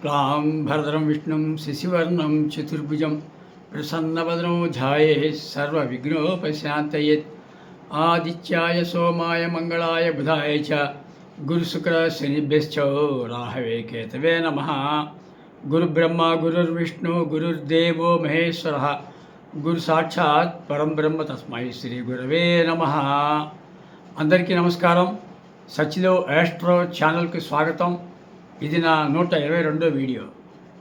క్లాం భరదరం విష్ణుం శశివర్ణం చతుర్భుజం ప్రసన్నవదనం ధ్యాయే సర్వవిఘ్నోపశాంతయేత్ ఆదిత్యాయ సోమాయ మంగళాయ బుధాయ చ గురుశుక్ర శనిభ్యశ్చ రాహవే కేతవే నమ గురుబ్రహ్మ గురుర్విష్ణు గురుర్దేవో మహేశ్వర గురు సాక్షాత్ పరం బ్రహ్మ తస్మై శ్రీ గురవే నమ అందరికీ నమస్కారం సచిలో యాస్ట్రో ఛానల్కి స్వాగతం ఇది నా నూట ఇరవై రెండో వీడియో.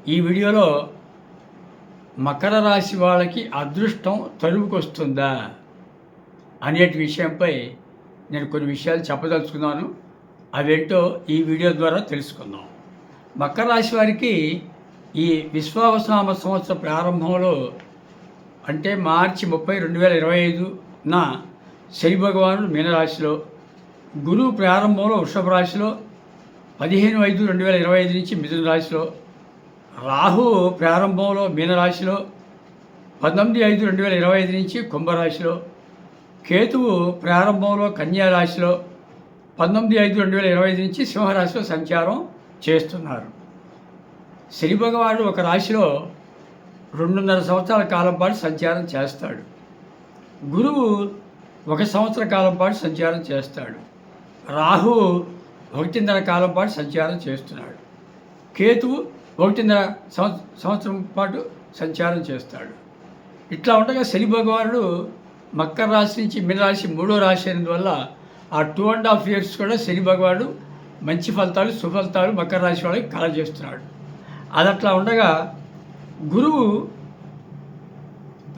ఈ వీడియోలో మకర రాశి వాళ్ళకి అదృష్టం తరువుకొస్తుందా అనేటి విషయంపై నేను కొన్ని విషయాలు చెప్పదలుచుకున్నాను. అవేంటో ఈ వీడియో ద్వారా తెలుసుకుందాం. మకర రాశి వారికి ఈ విశ్వావసనామ సంవత్సర ప్రారంభంలో అంటే మార్చి ముప్పై రెండు వేల ఇరవై ఐదున శని భగవానుడు మీనరాశిలో గురువు ప్రారంభంలో వృషభ రాశిలో పదిహేను ఐదు రెండు వేల ఇరవై ఐదు నుంచి మిథున రాశిలో రాహు ప్రారంభంలో మీనరాశిలో పంతొమ్మిది ఐదు రెండు వేల ఇరవై ఐదు నుంచి కుంభరాశిలో కేతువు ప్రారంభంలో కన్యా రాశిలో పంతొమ్మిది ఐదు రెండు వేల ఇరవై ఐదు నుంచి సింహరాశిలో సంచారం చేస్తున్నారు. శని భగవానుడు ఒక రాశిలో రెండున్నర సంవత్సరాల కాలం పాటు సంచారం చేస్తాడు. గురువు ఒక సంవత్సర కాలం పాటు సంచారం చేస్తాడు. రాహు ఒకటిన్నర కాలం పాటు సంచారం చేస్తున్నాడు. కేతువు ఒకటిన్నర సంవత్సరం పాటు సంచారం చేస్తాడు. ఇట్లా ఉండగా శని భగవానుడు మకర రాశి నుంచి మీనరాశి మూడో రాశి అయినందువల్ల ఆ టూ అండ్ హాఫ్ ఇయర్స్ కూడా శని భగవానుడు మంచి ఫలితాలు సుఫలితాలు మకర రాశి వాళ్ళకి కలగజేస్తున్నాడు. అది అట్లా ఉండగా గురువు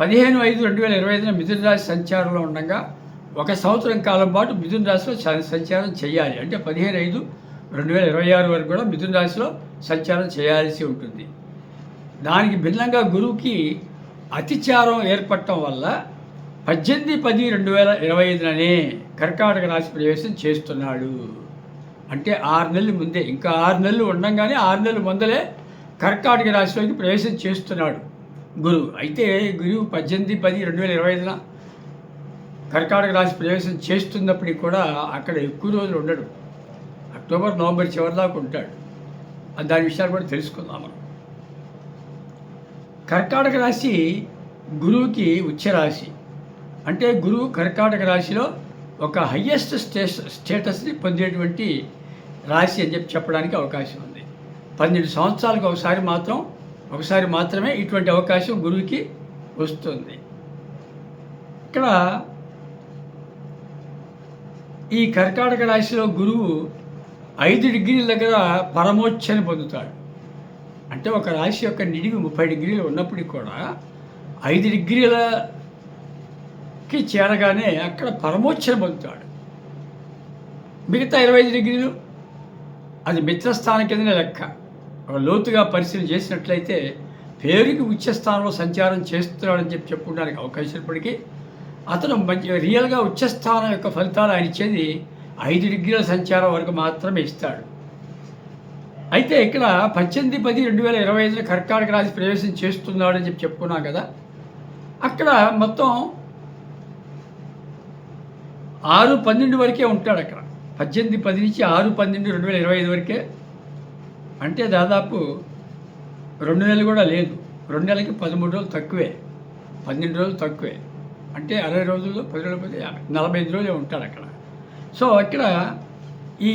పదిహేను ఐదు రెండు వేల ఇరవై ఐదున మిథున రాశి సంచారంలో ఉండగా ఒక సంవత్సరం కాలం పాటు మిథున రాశిలో సంచారం చేయాలి. అంటే పదిహేను ఐదు రెండు వేల ఇరవై ఆరు వరకు కూడా మిథున రాశిలో సంచారం చేయాల్సి ఉంటుంది. దానికి భిన్నంగా గురువుకి అతిచారం ఏర్పడటం వల్ల పద్దెనిమిది పది రెండు వేల ఇరవై ఐదుననే కర్కాటక రాశి ప్రవేశం చేస్తున్నాడు. అంటే ఆరు నెలల ముందే ఇంకా ఆరు నెలలు ఉండగానే ఆరు నెలల ముందలే కర్కాటక రాశిలోకి ప్రవేశం చేస్తున్నాడు గురువు. అయితే గురువు పద్దెనిమిది పది రెండు వేల ఇరవై ఐదున కర్కాటక రాశి ప్రవేశం చేస్తున్నప్పటికీ కూడా అక్కడ ఎక్కువ రోజులు ఉండడు. అక్టోబర్ నవంబర్ చివరి దాకా ఉంటాడు. దాని విషయాలు కూడా తెలుసుకుందాం మనం. కర్కాటక రాశి గురువుకి ఉచ్చ రాశి అంటే గురువు కర్కాటక రాశిలో ఒక హయ్యెస్ట్ స్టేస్ స్టేటస్ని పొందేటువంటి రాశి అని చెప్పి చెప్పడానికి అవకాశం ఉంది. పన్నెండు సంవత్సరాలకు ఒకసారి మాత్రం ఒకసారి మాత్రమే ఇటువంటి అవకాశం గురువుకి వస్తుంది. ఇక్కడ ఈ కర్కాటక రాశిలో గురువు ఐదు డిగ్రీల దగ్గర పరమోచ్చని పొందుతాడు. అంటే ఒక రాశి యొక్క నిడివి ముప్పై డిగ్రీలు ఉన్నప్పటికీ కూడా ఐదు డిగ్రీలకి చేరగానే అక్కడ పరమోచ్చని పొందుతాడు. మిగతా ఇరవై ఐదు డిగ్రీలు అది మిత్రస్థానం కిందనే లెక్క. ఒక లోతుగా పరిశీలన చేసినట్లయితే పేరుకి ఉచ్చస్థానంలో సంచారం చేస్తున్నాడని చెప్పి చెప్పుకోవడానికి అవకాశం ఇప్పటికీ. అతను మంచి రియల్గా ఉచ్చస్థానం యొక్క ఫలితాలు ఆయన ఇచ్చేది ఐదు డిగ్రీల సంచారం వరకు మాత్రమే ఇస్తాడు. అయితే ఇక్కడ పద్దెనిమిది పది రెండు వేల ఇరవై ఐదులో కర్కాటక రాశి ప్రవేశం చేస్తున్నాడు అని చెప్పి చెప్పుకున్నాం కదా. అక్కడ మొత్తం ఆరు పన్నెండు వరకే ఉంటాడు అక్కడ. పద్దెనిమిది పది నుంచి ఆరు పన్నెండు రెండు వేల ఇరవై ఐదు వరకే. అంటే దాదాపు రెండు నెలలు కూడా లేదు. రెండు నెలలకి పదమూడు రోజులు తక్కువే. పన్నెండు రోజులు తక్కువే. అంటే అరవై రోజుల్లో పది రోజులు పది నలభై ఐదు రోజులే ఉంటాడు అక్కడ. సో అక్కడ ఈ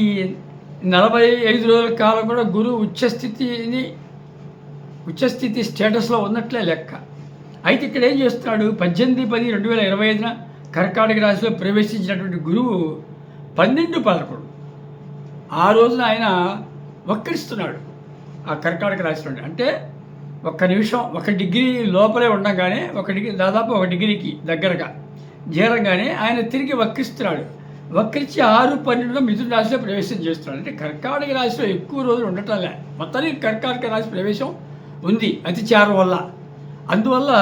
నలభై ఐదు రోజుల కాలం కూడా గురువు ఉచ్చస్థితిని ఉచ్చస్థితి స్టేటస్లో ఉన్నట్లే లెక్క. అయితే ఇక్కడ ఏం చేస్తున్నాడు? పద్దెనిమిది పది రెండు వేల ఇరవై ఐదున కర్కాటక రాశిలో ప్రవేశించినటువంటి గురువు పన్నెండు పదకొండు. ఆ రోజున ఆయన వక్రిస్తున్నాడు ఆ కర్కాటక రాశిలో అంటే ఒక్క నిమిషం ఒక డిగ్రీ లోపలే ఉండగానే ఒక డిగ్రీ దాదాపు ఒక డిగ్రీకి దగ్గరగా చేరగానే ఆయన తిరిగి వక్రిస్తున్నాడు. వక్రించి ఆరు పన్నెండులో మిథున రాశిలో ప్రవేశం చేస్తున్నాడు. అంటే కర్కాటక రాశిలో ఎక్కువ రోజులు ఉండటం లే. మొత్తానికి కర్కాటక రాశి ప్రవేశం ఉంది అతిచారం వల్ల. అందువల్ల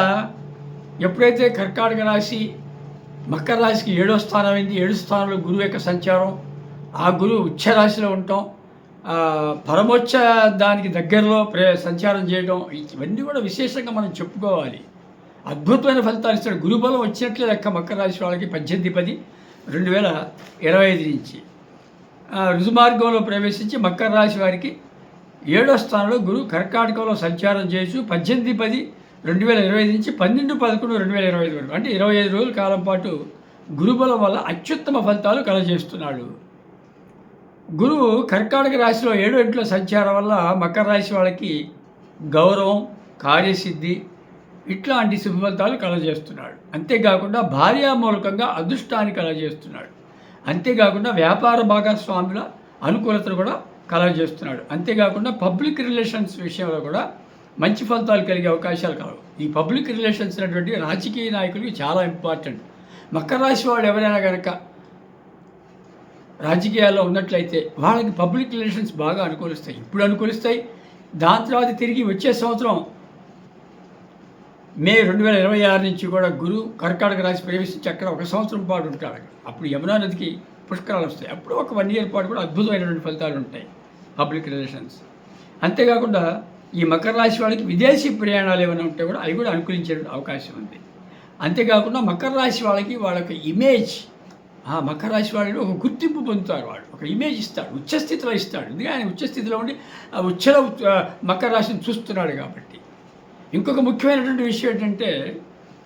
ఎప్పుడైతే కర్కాటక రాశి మకర రాశికి ఏడో స్థానం అయింది ఏడు స్థానంలో గురువు యొక్క సంచారం ఆ గురువు ఉచ్చ రాశిలో ఉంటాం పరమోచ్చ దానికి దగ్గరలో ప్రే సంచారం చేయడం ఇవన్నీ కూడా విశేషంగా మనం చెప్పుకోవాలి. అద్భుతమైన ఫలితాలు ఇస్తాడు. గురుబలం వచ్చినట్లే లెక్క మకర రాశి వాళ్ళకి పద్దెనిమిది పది రెండు వేల ఇరవై ఐదు నుంచి. రుజుమార్గంలో ప్రవేశించి మకర రాశి వారికి ఏడో స్థానంలో గురువు కర్కాటకంలో సంచారం చేయొచ్చు పద్దెనిమిది పది రెండు వేల ఇరవై ఐదు నుంచి పన్నెండు పదకొండు రెండు వేల ఇరవై ఐదు వరకు. అంటే ఇరవై ఐదు రోజుల కాలం పాటు గురుబలం వల్ల అత్యుత్తమ ఫలితాలు కలజేస్తున్నాడు గురువు కర్కాటక రాశిలో ఏడు ఇంట్లో సంచారం వల్ల మకర రాశి వాళ్ళకి గౌరవం కార్యసిద్ధి ఇట్లాంటి శుభఫలితాలు కలగజేస్తున్నాడు. కలజేస్తున్నాడు అంతేకాకుండా భార్యామూలకంగా అదృష్టాన్ని కలజేస్తున్నాడు అంతేకాకుండా వ్యాపార భాగస్వాముల అనుకూలతను కూడా కలగజేస్తున్నాడు. అంతేకాకుండా పబ్లిక్ రిలేషన్స్ విషయంలో కూడా మంచి ఫలితాలు కలిగే అవకాశాలు కలవు. ఈ పబ్లిక్ రిలేషన్స్ అనేటువంటి రాజకీయ నాయకులకి చాలా ఇంపార్టెంట్. మకర రాశి వాళ్ళు ఎవరైనా కనుక రాజకీయాల్లో ఉన్నట్లయితే వాళ్ళకి పబ్లిక్ రిలేషన్స్ బాగా అనుకూలిస్తాయి. ఇప్పుడు అనుకూలిస్తాయి. దాని తర్వాత తిరిగి వచ్చే సంవత్సరం మే రెండు వేల ఇరవై ఆరు నుంచి కూడా గురు కర్కాటక రాశి ప్రవేశించి అక్కడ ఒక సంవత్సరం పాటు ఉంటాడు అక్కడ. అప్పుడు యమునా నదికి పుష్కరాలు వస్తాయి. అప్పుడు ఒక వన్ ఇయర్ పాటు కూడా అద్భుతమైనటువంటి ఫలితాలు ఉంటాయి పబ్లిక్ రిలేషన్స్. అంతేకాకుండా ఈ మకర రాశి వాళ్ళకి విదేశీ ప్రయాణాలు ఏమైనా ఉంటే కూడా అవి కూడా అనుకూలించే అవకాశం ఉంది. అంతేకాకుండా మకర రాశి వాళ్ళకి వాళ్ళకి ఇమేజ్ ఆ మకర రాశి వాళ్ళు ఒక గుర్తింపు పొందుతారు వాళ్ళు. ఒక ఇమేజ్ ఇస్తాడు ఉచ్చస్థితిలో ఇస్తాడు ఎందుకంటే ఆయన ఉచ్చస్థితిలో ఉండి ఆ ఉచ్చల మకర రాశిని చూస్తున్నాడు కాబట్టి. ఇంకొక ముఖ్యమైనటువంటి విషయం ఏంటంటే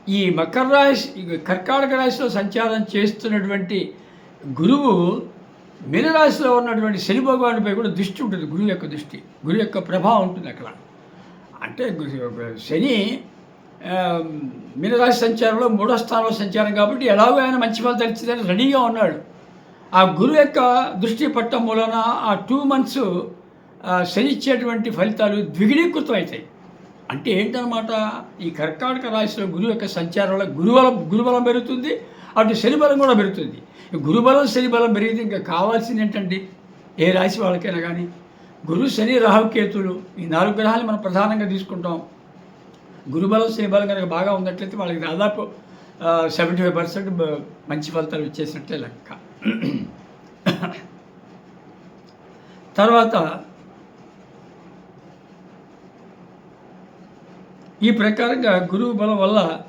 ఈ మకర రాశి కర్కాటక రాశిలో సంచారం చేస్తున్నటువంటి గురువు మీనరాశిలో ఉన్నటువంటి శని భగవానుపై కూడా దృష్టి ఉంటుంది. గురువు యొక్క దృష్టి గురువు యొక్క ప్రభావం ఉంటుంది అక్కడ. అంటే శని మీనరాశి సంచారంలో మూడో స్థానంలో సంచారం కాబట్టి ఎలాగో ఆయన మంచి ఫలితాలు ఇచ్చిందని రెడీగా ఉన్నాడు. ఆ గురువు యొక్క దృష్టి పట్టం మూలన ఆ టూ మంత్స్ శని ఇచ్చేటువంటి ఫలితాలు ద్విగుణీకృతం అవుతాయి అంటే ఏంటనమాట ఈ కర్కాటక రాశిలో గురువు యొక్క సంచారంలో గురుబలం గురుబలం పెరుగుతుంది అటు శనిబలం కూడా పెరుగుతుంది. గురుబలం శనిబలం పెరిగితే ఇంకా కావాల్సింది ఏంటంటే ఏ రాశి వాళ్ళకైనా కానీ. గురు శని రాహుకేతులు ఈ నాలుగు గ్రహాలు మనం ప్రధానంగా తీసుకుంటాం. గురుబలం శని కనుక బాగా ఉన్నట్లయితే వాళ్ళకి దాదాపు సెవెంటీ ఫైవ్ పర్సెంట్ మంచి ఫలితాలు ఇచ్చేసినట్టే లెక్క. తర్వాత ఈ ప్రకారంగా గురువు బలం వల్ల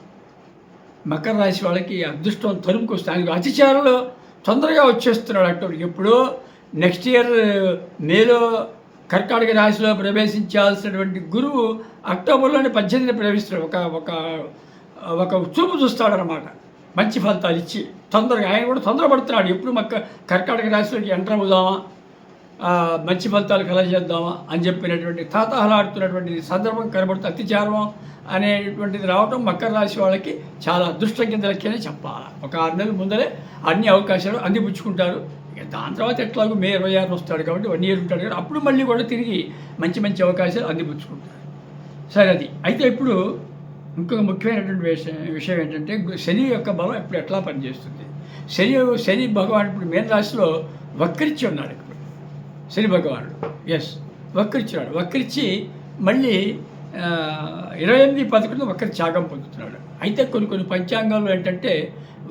మకర రాశి వాళ్ళకి అదృష్టం తరుముకు వస్తుంది. అతిచారంలో తొందరగా వచ్చేస్తున్నాడు అక్టోబర్ ఎప్పుడో నెక్స్ట్ ఇయర్ మేలో కర్కాటక రాశిలో ప్రవేశించాల్సినటువంటి గురువు అక్టోబర్లోని పద్దెనిమిది ప్రవేశిస్తాడు. ఒక ఒక ఒక చూపు చూస్తాడనమాట మంచి ఫలితాలు ఇచ్చి తొందరగా ఆయన కూడా తొందరపడుతున్నాడు. ఎప్పుడు మక్క కర్కాటక రాశిలోకి ఎంటర్ అవుదామా? మంచి ఫలితాలు కలగజేద్దామా? అని చెప్పినటువంటి తాతహలాడుతున్నటువంటి సందర్భం కనబడుతుంది అతిచారం అనేటువంటిది రావటం మకర రాశి వాళ్ళకి చాలా అదృష్టం కింద లెక్కనే చెప్పాలి. ఒక ఆరు నెలల ముందరే అన్ని అవకాశాలు అందిపుచ్చుకుంటారు. దాని తర్వాత ఎట్లాగో మే ఇరవై ఆరు వస్తాడు కాబట్టి వన్ ఇయర్ ఉంటాడు కాబట్టి అప్పుడు మళ్ళీ కూడా తిరిగి మంచి మంచి అవకాశాలు అందిపుచ్చుకుంటారు. సరే అది. అయితే ఇప్పుడు ఇంకొక ముఖ్యమైనటువంటి విషయం విషయం ఏంటంటే శని యొక్క బలం ఇప్పుడు ఎట్లా పనిచేస్తుంది? శని శని భగవాన్ ఇప్పుడు మేన రాశిలో వక్రించి ఉన్నాడు ఇప్పుడు. శని భగవానుడు. ఎస్ వక్రిచ్చున్నాడు వక్రించి మళ్ళీ ఇరవై ఎనిమిది పదకొండు వక్రి త్యాగం పొందుతున్నాడు. అయితే కొన్ని కొన్ని పంచాంగాలు ఏంటంటే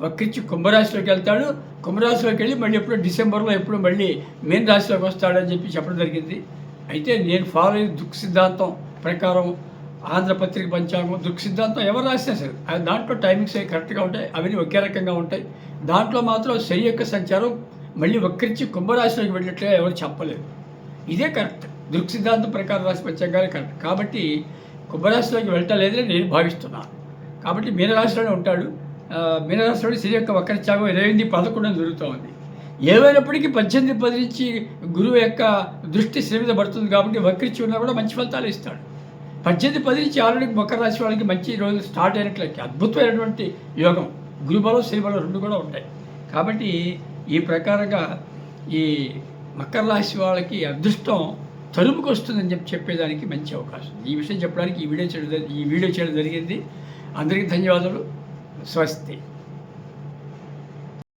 వక్రించి కుంభరాశిలోకి వెళ్తాడు. కుంభరాశిలోకి వెళ్ళి మళ్ళీ ఎప్పుడో డిసెంబర్లో ఎప్పుడు మళ్ళీ మెయిన్ రాశిలోకి వస్తాడని చెప్పి చెప్పడం జరిగింది. అయితే నేను ఫాలో అయ్యే దుఃఖ సిద్ధాంతం ప్రకారం ఆంధ్రపత్రిక పంచాంగం దుఃఖ సిద్ధాంతం ఎవరు రాసినా సరే అది దాంట్లో టైమింగ్స్ అవి కరెక్ట్గా ఉంటాయి అవన్నీ ఒకే రకంగా ఉంటాయి. దాంట్లో మాత్రం శని యొక్క సంచారం మళ్ళీ వక్రించి కుంభరాశిలోకి వెళ్ళినట్లుగా ఎవరు చెప్పలేదు ఇదే కరెక్ట్. దృక్ సిద్ధాంతం ప్రకారం రాసి పంచాంగాలే కరెక్ట్. కాబట్టి కుంభరాశిలోకి వెళ్ళలేదని నేను భావిస్తున్నాను కాబట్టి మీనరాశిలోనే ఉంటాడు. మీనరాశిలోని శని యొక్క వక్రత్యాగం ఇరవై ఎనిమిది పదకొండు జరుగుతూ ఉంది. ఏమైనప్పటికీ పద్దెనిమిది పది నుంచి గురువు యొక్క దృష్టి శ్రీ మీద పడుతుంది కాబట్టి వక్రించి ఉన్నా కూడా మంచి ఫలితాలు ఇస్తాడు. పద్దెనిమిది పది నుంచి ఆల్రెడీ మకర రాశి వాళ్ళకి మంచి రోజు స్టార్ట్ అయినట్లయితే అద్భుతమైనటువంటి యోగం. గురుబలం శ్రీబలం రెండు కూడా ఉంటాయి. కాబట్టి ఈ ప్రకారంగా ఈ మకర రాశి వాళ్ళకి అదృష్టం తలుపుకి వస్తుందని చెప్పి చెప్పేదానికి మంచి అవకాశం ఈ విషయం చెప్పడానికి ఈ వీడియో చేయడం ఈ వీడియో చేయడం జరిగింది. అందరికీ ధన్యవాదాలు. só vai.